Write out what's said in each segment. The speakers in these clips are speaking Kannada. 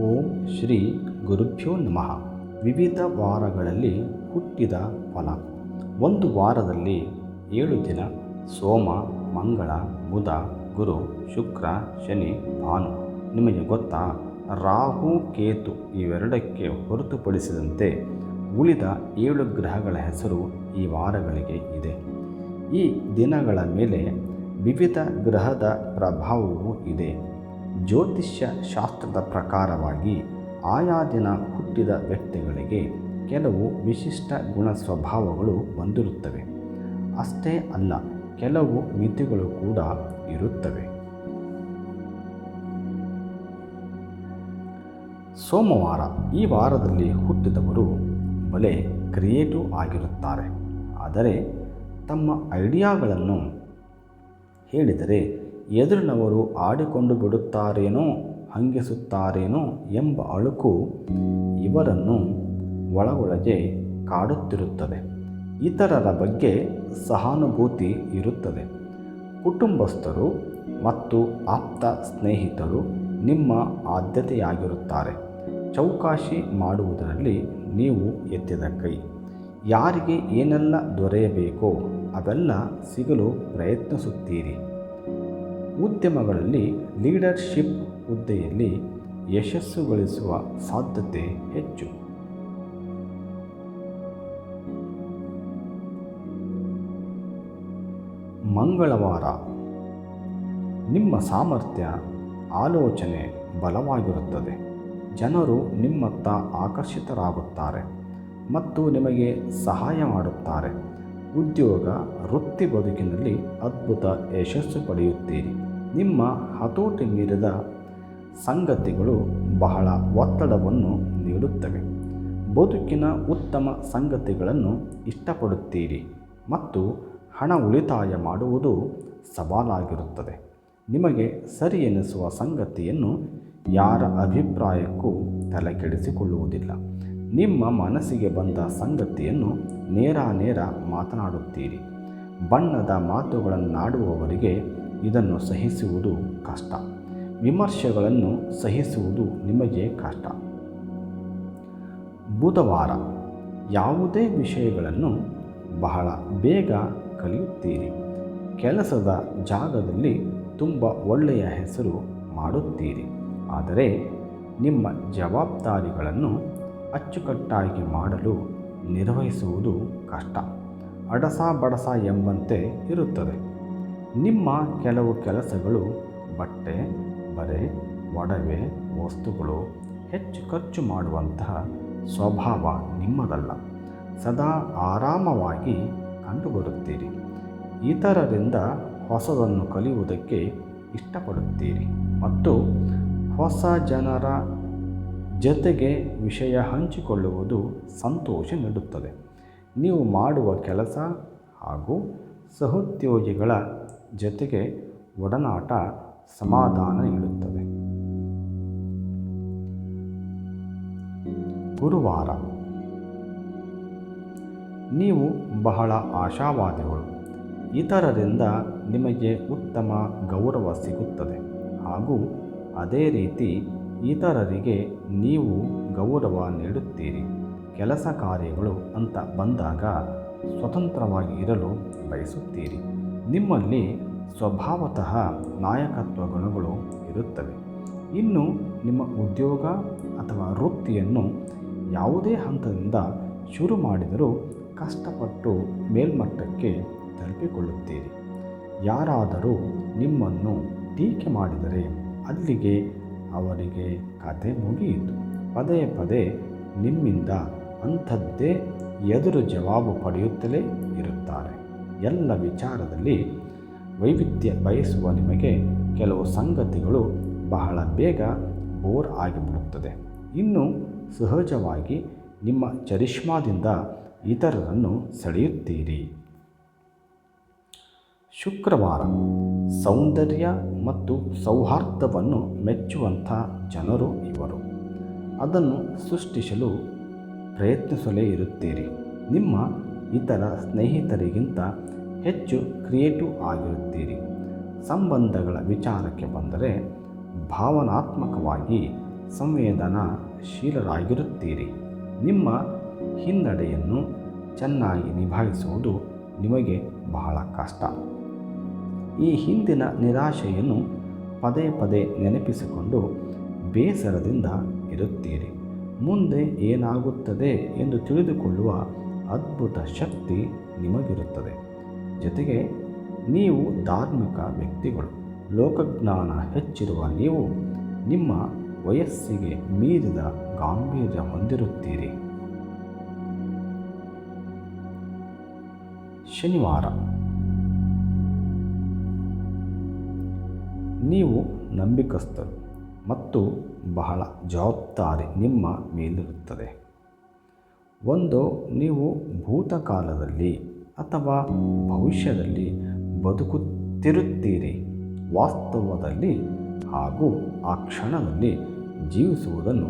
ಓಂ ಶ್ರೀ ಗುರುಭ್ಯೋ ನಮಃ. ವಿವಿಧ ವಾರಗಳಲ್ಲಿ ಹುಟ್ಟಿದ ಫಲ. ಒಂದು ವಾರದಲ್ಲಿ ಏಳು ದಿನ, ಸೋಮ, ಮಂಗಳ, ಬುಧ, ಗುರು, ಶುಕ್ರ, ಶನಿ, ಭಾನು. ನಿಮಗೆ ಗೊತ್ತಾ? ರಾಹು, ಕೇತು ಇವೆರಡಕ್ಕೆ ಹೊರತುಪಡಿಸಿದಂತೆ ಉಳಿದ ಏಳು ಗ್ರಹಗಳ ಹೆಸರು ಈ ವಾರಗಳಿಗೆ ಇದೆ. ಈ ದಿನಗಳ ಮೇಲೆ ವಿವಿಧ ಗ್ರಹದ ಪ್ರಭಾವವೂ ಇದೆ. ಜ್ಯೋತಿಷ್ಯ ಶಾಸ್ತ್ರದ ಪ್ರಕಾರವಾಗಿ ಆಯಾ ದಿನ ಹುಟ್ಟಿದ ವ್ಯಕ್ತಿಗಳಿಗೆ ಕೆಲವು ವಿಶಿಷ್ಟ ಗುಣ ಸ್ವಭಾವಗಳು ಹೊಂದಿರುತ್ತವೆ ಅಷ್ಟೇ ಅಲ್ಲ, ಕೆಲವು ಮಿತಿಗಳು ಕೂಡ ಇರುತ್ತವೆ. ಸೋಮವಾರ ಈ ವಾರದಲ್ಲಿ ಹುಟ್ಟಿದವರು ಬಲೆ ಕ್ರಿಯೇಟಿವ್ ಆಗಿರುತ್ತಾರೆ. ಆದರೆ ತಮ್ಮ ಐಡಿಯಾಗಳನ್ನು ಹೇಳಿದರೆ ಎದುರಿನವರು ಆಡಿಕೊಂಡು ಬಿಡುತ್ತಾರೇನೋ, ಹಂಗಿಸುತ್ತಾರೇನೋ ಎಂಬ ಅಳುಕು ಇವರನ್ನು ಒಳಗೊಳಗೆ ಕಾಡುತ್ತಿರುತ್ತದೆ. ಇತರರ ಬಗ್ಗೆ ಸಹಾನುಭೂತಿ ಇರುತ್ತದೆ. ಕುಟುಂಬಸ್ಥರು ಮತ್ತು ಆಪ್ತ ಸ್ನೇಹಿತರು ನಿಮ್ಮ ಆದ್ಯತೆಯಾಗಿರುತ್ತಾರೆ. ಚೌಕಾಶಿ ಮಾಡುವುದರಲ್ಲಿ ನೀವು ಎತ್ತಿದ ಕೈ. ಯಾರಿಗೆ ಏನೆಲ್ಲ ದೊರೆಯಬೇಕೋ ಅವೆಲ್ಲ ಸಿಗಲು ಪ್ರಯತ್ನಿಸುತ್ತೀರಿ. ಉದ್ಯಮಗಳಲ್ಲಿ ಲೀಡರ್ಶಿಪ್ ಹುದ್ದೆಯಲ್ಲಿ ಯಶಸ್ಸು ಗಳಿಸುವ ಸಾಧ್ಯತೆ ಹೆಚ್ಚು. ಮಂಗಳವಾರ. ನಿಮ್ಮ ಸಾಮರ್ಥ್ಯ, ಆಲೋಚನೆ ಬಲವಾಗಿರುತ್ತದೆ. ಜನರು ನಿಮ್ಮತ್ತ ಆಕರ್ಷಿತರಾಗುತ್ತಾರೆ ಮತ್ತು ನಿಮಗೆ ಸಹಾಯ ಮಾಡುತ್ತಾರೆ. ಉದ್ಯೋಗ ವೃತ್ತಿ ಬದುಕಿನಲ್ಲಿ ಅದ್ಭುತ ಯಶಸ್ಸು ಪಡೆಯುತ್ತೀರಿ. ನಿಮ್ಮ ಹತೋಟಿ ಮೀರಿದ ಸಂಗತಿಗಳು ಬಹಳ ಒತ್ತಡವನ್ನು ನೀಡುತ್ತವೆ. ಬದುಕಿನ ಉತ್ತಮ ಸಂಗತಿಗಳನ್ನು ಇಷ್ಟಪಡುತ್ತೀರಿ ಮತ್ತು ಹಣ ಉಳಿತಾಯ ಮಾಡುವುದು ಸವಾಲಾಗಿರುತ್ತದೆ. ನಿಮಗೆ ಸರಿ ಎನಿಸುವ ಸಂಗತಿಯನ್ನು ಯಾರ ಅಭಿಪ್ರಾಯಕ್ಕೂ ತಲೆಕೆಡಿಸಿಕೊಳ್ಳುವುದಿಲ್ಲ. ನಿಮ್ಮ ಮನಸ್ಸಿಗೆ ಬಂದ ಸಂಗತಿಯನ್ನು ನೇರ ನೇರ ಮಾತನಾಡುತ್ತೀರಿ. ಬಣ್ಣದ ಮಾತುಗಳನ್ನಾಡುವವರಿಗೆ ಇದನ್ನು ಸಹಿಸುವುದು ಕಷ್ಟ. ವಿಮರ್ಶೆಗಳನ್ನು ಸಹಿಸುವುದು ನಿಮಗೆ ಕಷ್ಟ. ಬುಧವಾರ ಯಾವುದೇ ವಿಷಯಗಳನ್ನು ಬಹಳ ಬೇಗ ಕಲಿಯುತ್ತೀರಿ. ಕೆಲಸದ ಜಾಗದಲ್ಲಿ ತುಂಬ ಒಳ್ಳೆಯ ಹೆಸರು ಮಾಡುತ್ತೀರಿ. ಆದರೆ ನಿಮ್ಮ ಜವಾಬ್ದಾರಿಗಳನ್ನು ಅಚ್ಚುಕಟ್ಟಾಗಿ ಮಾಡಲು ನಿರ್ವಹಿಸುವುದು ಕಷ್ಟ. ಅಡಸ ಬಡಸ ಎಂಬಂತೆ ಇರುತ್ತದೆ. ನಿಮ್ಮ ಕೆಲವು ಕೆಲಸಗಳು ಬಟ್ಟೆ, ಬರೆ, ಒಡವೆ, ವಸ್ತುಗಳು ಹೆಚ್ಚು ಖರ್ಚು ಮಾಡುವಂತಹ ಸ್ವಭಾವ ನಿಮ್ಮದಲ್ಲ. ಸದಾ ಆರಾಮವಾಗಿ ಕಂಡುಬರುತ್ತೀರಿ. ಇತರರಿಂದ ಹೊಸದನ್ನು ಕಲಿಯುವುದಕ್ಕೆ ಇಷ್ಟಪಡುತ್ತೀರಿ. ಮತ್ತು ಹೊಸ ಜನರ ಜೊತೆಗೆ ವಿಷಯ ಹಂಚಿಕೊಳ್ಳುವುದು ಸಂತೋಷ ನೀಡುತ್ತದೆ. ನೀವು ಮಾಡುವ ಕೆಲಸ ಹಾಗೂ ಸಹೋದ್ಯೋಗಿಗಳ ಜೊತೆಗೆ ಒಡನಾಟ ಸಮಾಧಾನ ನೀಡುತ್ತದೆ. ಗುರುವಾರ, ನೀವು ಬಹಳ ಆಶಾವಾದಿಗಳು. ಇತರರಿಂದ ನಿಮಗೆ ಉತ್ತಮ ಗೌರವ ಸಿಗುತ್ತದೆ. ಹಾಗೂ ಅದೇ ರೀತಿ ಇತರರಿಗೆ ನೀವು ಗೌರವ ನೀಡುತ್ತೀರಿ. ಕೆಲಸ ಕಾರ್ಯಗಳು ಅಂತ ಬಂದಾಗ ಸ್ವತಂತ್ರವಾಗಿ ಇರಲು ಬಯಸುತ್ತೀರಿ. ನಿಮ್ಮಲ್ಲಿ ಸ್ವಭಾವತಃ ನಾಯಕತ್ವ ಗುಣಗಳು ಇರುತ್ತವೆ. ಇನ್ನು ನಿಮ್ಮ ಉದ್ಯೋಗ ಅಥವಾ ವೃತ್ತಿಯನ್ನು ಯಾವುದೇ ಹಂತದಿಂದ ಶುರು ಮಾಡಿದರೂ ಕಷ್ಟಪಟ್ಟು ಮೇಲ್ಮಟ್ಟಕ್ಕೆ ತಲುಪಿಕೊಳ್ಳುತ್ತೀರಿ. ಯಾರಾದರೂ ನಿಮ್ಮನ್ನು ಟೀಕೆ ಮಾಡಿದರೆ ಅಲ್ಲಿಗೆ ಅವರಿಗೆ ಕತೆ ಮುಗಿಯಿತು. ಪದೇ ಪದೇ ನಿಮ್ಮಿಂದ ಅಂಥದ್ದೇ ಎದುರು ಜವಾಬು ಪಡೆಯುತ್ತಲೇ ಇರುತ್ತಾರೆ. ಎಲ್ಲ ವಿಚಾರದಲ್ಲಿ ವೈವಿಧ್ಯ ಬಯಸುವ ನಿಮಗೆ ಕೆಲವು ಸಂಗತಿಗಳು ಬಹಳ ಬೇಗ ಬೋರ್ ಆಗಿಬಿಡುತ್ತದೆ. ಇನ್ನು ಸಹಜವಾಗಿ ನಿಮ್ಮ ಚರಿಷ್ಮಾದಿಂದ ಇತರರನ್ನು ಸೆಳೆಯುತ್ತೀರಿ. ಶುಕ್ರವಾರ ಸೌಂದರ್ಯ ಮತ್ತು ಸೌಹಾರ್ದವನ್ನು ಮೆಚ್ಚುವಂಥ ಜನರು ಇವರು. ಅದನ್ನು ಸೃಷ್ಟಿಸಲು ಪ್ರಯತ್ನಿಸಲೇ ಇರುತ್ತೀರಿ. ನಿಮ್ಮ ಇತರ ಸ್ನೇಹಿತರಿಗಿಂತ ಹೆಚ್ಚು ಕ್ರಿಯೇಟಿವ್ ಆಗಿರುತ್ತೀರಿ. ಸಂಬಂಧಗಳ ವಿಚಾರಕ್ಕೆ ಬಂದರೆ ಭಾವನಾತ್ಮಕವಾಗಿ ಸಂವೇದನಾಶೀಲರಾಗಿರುತ್ತೀರಿ. ನಿಮ್ಮ ಹಿನ್ನಡೆಯನ್ನು ಚೆನ್ನಾಗಿ ನಿಭಾಯಿಸುವುದು ನಿಮಗೆ ಬಹಳ ಕಷ್ಟ. ಈ ಹಿಂದಿನ ನಿರಾಶೆಯನ್ನು ಪದೇ ಪದೇ ನೆನಪಿಸಿಕೊಂಡು ಬೇಸರದಿಂದ ಇರುತ್ತೀರಿ. ಮುಂದೆ ಏನಾಗುತ್ತದೆ ಎಂದು ತಿಳಿದುಕೊಳ್ಳುವ ಅದ್ಭುತ ಶಕ್ತಿ ನಿಮಗಿರುತ್ತದೆ. ಜೊತೆಗೆ ನೀವು ಧಾರ್ಮಿಕ ವ್ಯಕ್ತಿಗಳು. ಲೋಕಜ್ಞಾನ ಹೆಚ್ಚಿರುವ ನೀವು ನಿಮ್ಮ ವಯಸ್ಸಿಗೆ ಮೀರಿದ ಗಾಂಭೀರ್ಯ ಹೊಂದಿರುತ್ತೀರಿ. ಶನಿವಾರ. ನೀವು ನಂಬಿಕಸ್ಥರು ಮತ್ತು ಬಹಳ ಜವಾಬ್ದಾರಿ ನಿಮ್ಮ ಮೇಲಿರುತ್ತದೆ. ಒಂದು ನೀವು ಭೂತಕಾಲದಲ್ಲಿ ಅಥವಾ ಭವಿಷ್ಯದಲ್ಲಿ ಬದುಕುತ್ತಿರುತ್ತೀರಿ. ವಾಸ್ತವದಲ್ಲಿ ಹಾಗೂ ಆ ಕ್ಷಣದಲ್ಲಿ ಜೀವಿಸುವುದನ್ನು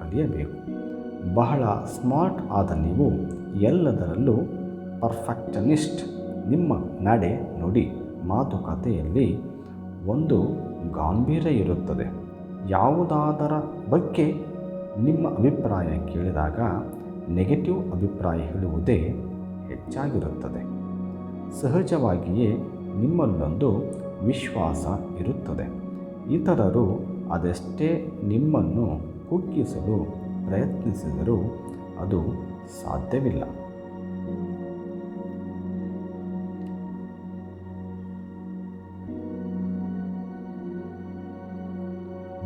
ಕಲಿಯಬೇಕು. ಬಹಳ ಸ್ಮಾರ್ಟ್ ಆದ ನೀವು ಎಲ್ಲದರಲ್ಲೂ ಪರ್ಫೆಕ್ಟನಿಸ್ಟ್. ನಿಮ್ಮ ನಡೆ ನುಡಿ ಮಾತುಕತೆಯಲ್ಲಿ ಒಂದು ಗಾಂಭೀರ್ಯ ಇರುತ್ತದೆ. ಯಾವುದಾದರ ಬಗ್ಗೆ ನಿಮ್ಮ ಅಭಿಪ್ರಾಯ ಕೇಳಿದಾಗ ನೆಗೆಟಿವ್ ಅಭಿಪ್ರಾಯ ಹೇಳುವುದೇ ಹೆಚ್ಚಾಗಿರುತ್ತದೆ. ಸಹಜವಾಗಿಯೇ ನಿಮ್ಮಲ್ಲೊಂದು ವಿಶ್ವಾಸ ಇರುತ್ತದೆ. ಇತರರು ಅದೆಷ್ಟೇ ನಿಮ್ಮನ್ನು ಕುಗ್ಗಿಸಲು ಪ್ರಯತ್ನಿಸಿದರೂ ಅದು ಸಾಧ್ಯವಿಲ್ಲ.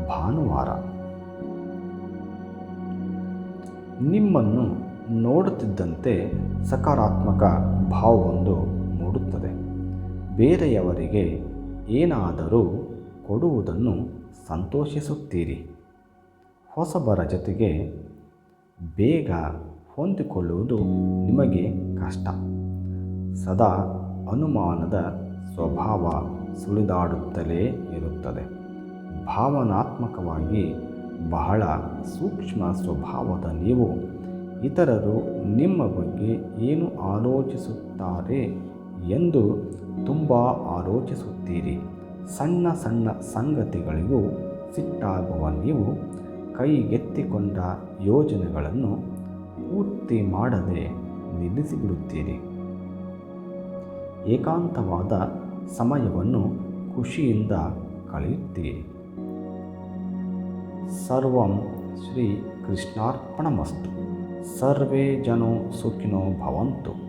ಭಾನುವಾರ ನಿಮ್ಮನ್ನು ನೋಡುತ್ತಿದ್ದಂತೆ ಸಕಾರಾತ್ಮಕ ಭಾವವೊಂದು ಮೂಡುತ್ತದೆ. ಬೇರೆಯವರಿಗೆ ಏನಾದರೂ ಕೊಡುವುದನ್ನು ಸಂತೋಷಿಸುತ್ತೀರಿ. ಹೊಸಬರ ಜೊತೆಗೆ ಬೇಗ ಹೊಂದಿಕೊಳ್ಳುವುದು ನಿಮಗೆ ಕಷ್ಟ. ಸದಾ ಅನುಮಾನದ ಸ್ವಭಾವ ಸುಳಿದಾಡುತ್ತಲೇ ಇರುತ್ತದೆ. ಭಾವನಾತ್ಮಕವಾಗಿ ಬಹಳ ಸೂಕ್ಷ್ಮ ಸ್ವಭಾವದ ನೀವು ಇತರರು ನಿಮ್ಮ ಬಗ್ಗೆ ಏನು ಆಲೋಚಿಸುತ್ತಾರೆ ಎಂದು ತುಂಬ ಆಲೋಚಿಸುತ್ತೀರಿ. ಸಣ್ಣ ಸಣ್ಣ ಸಂಗತಿಗಳಿಗೂ ಸಿಟ್ಟಾಗುವ ನೀವು ಕೈಗೆತ್ತಿಕೊಂಡ ಯೋಜನೆಗಳನ್ನು ಪೂರ್ತಿ ಮಾಡದೆ ನಿಲ್ಲಿಸಿಬಿಡುತ್ತೀರಿ. ಏಕಾಂತವಾದ ಸಮಯವನ್ನು ಖುಷಿಯಿಂದ ಕಳೆಯುತ್ತೀರಿ. ಸರ್ವಂ ಶ್ರೀ ಕೃಷ್ಣಾರ್ಪಣಮಸ್ತು ಸರ್ವೇ ಜನೋ ಸುಖಿನೋ ಭವಂತು.